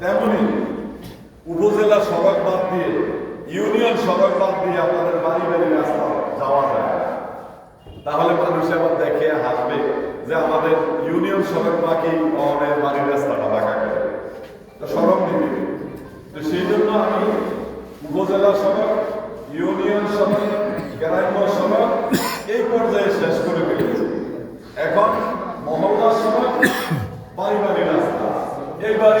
তেমনি উপজেলা সড়ক বাদ দিয়ে ইউনিয়ন সড়ক বাদ দিয়ে আপনাদের বাড়ি বাড়ি রাস্তা যাওয়া যায়। তাহলে মানুষ আবার দেখে, হাসবে যে আমাদের ইউনিয়ন সড়ক বাকি আমাদের বাড়ির রাস্তাটা করে। তো সড়ক দিবে তো সেই জন্য আমি উপজেলা সড়ক, ইউনিয়ন সড়ক, গ্রাম্য সড়ক এই পর্যায়ে শেষ করে ফেলেছি। এখন মহল্লা সড়ক বাড়ি বাড়ি রাস্তা এই বাড়ি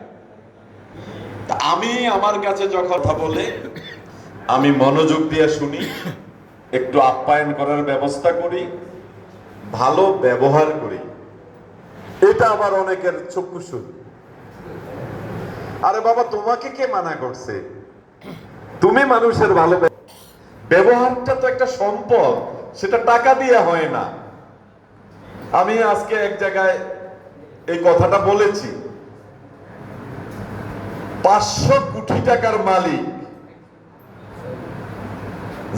আমি আমার কাছে যখন কথা বলে, আমি মনোযোগ দিয়ে শুনি, একটু আপ্যায়ন করার ব্যবস্থা করি, ভালো ব্যবহার করি। এটা আমার অনেকের চক্ষু আরে বাবা, তোমাকে কে মানা করছে? তুমি মানুষের ভালো ব্যবহারটা তো একটা সম্পদ, সেটা টাকা দিয়ে হয় না। আমি আজকে এক জায়গায় এই কথাটা বলেছি। পাঁচশো কোটি টাকার মালিক।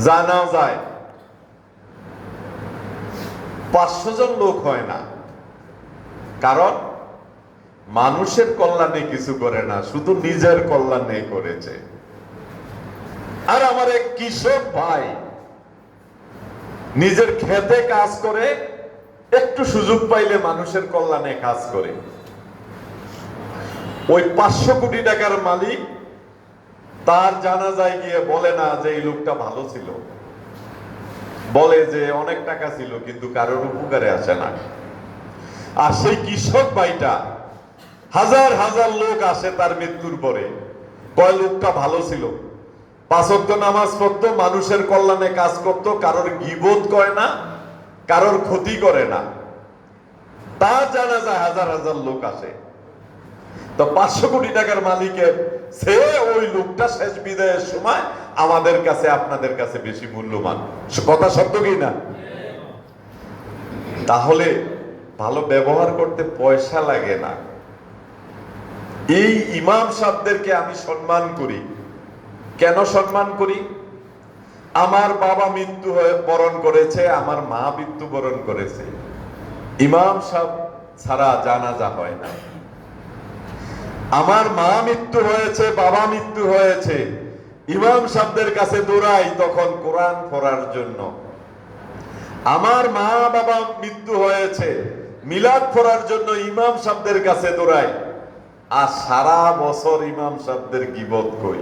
জানা যায়, পাঁচশো জন লোক হয় না। কারণ মানুষের কল্যাণে কিছু করে না, শুধু নিজের কল্যাণে করেছে। আর আমার এক কৃষক ভাই নিজের খেতে কাজ করে, একটু সুযোগ পাইলে মানুষের কল্যাণে কাজ করে। ওই পাঁচশো কোটি টাকার মালিক তার জানা যায় গিয়ে বলে না যে এই লোকটা ভালো ছিল। বলে যে অনেক টাকা ছিল, কিন্তু কারোর উপকারে আসে না। আর সেই কৃষক ভাইটা, হাজার হাজার লোক আসে তার মৃত্যুর পরে। কয়, লোকটা ভালো ছিল। পাঁচক্ত নামাজ পড়তো, মানুষের কল্যাণে কাজ করতো, কারোর গিবোধ করে না, কারোর ক্ষতি করে না। তা জানা যায় হাজার হাজার লোক আসে। তো পাঁচশো কোটি টাকার মালিকের সে ওই লোকটা শেষ বিদায়ের সময় আমাদের কাছে, আপনাদের কাছে বেশি মূল্যবান। কথা সত্য কি না? তাহলে ভালো ব্যবহার করতে পয়সা লাগে না। এই ইমাম সাহেবদেরকে আমি সম্মান করি। কেন সম্মান করি? আমার বাবা মৃত্যু হয়ে বরণ করেছে, আমার মা মৃত্যু বরণ করেছে। ইমাম সাহেব ছাড়া জানাজা হয় না। আমার মা মৃত্যু হয়েছে, বাবা মৃত্যু হয়েছে। ইমাম সাহেবদের কাছে দৌড়াই তখন কোরআন পড়ার জন্য। আমার মা বাবা মৃত্যু হয়েছে, মিলাদ পড়ার জন্য ইমাম সাহেবদের কাছে দৌড়াই। আর সারা বছর ইমাম সাহেবদের গিবত কই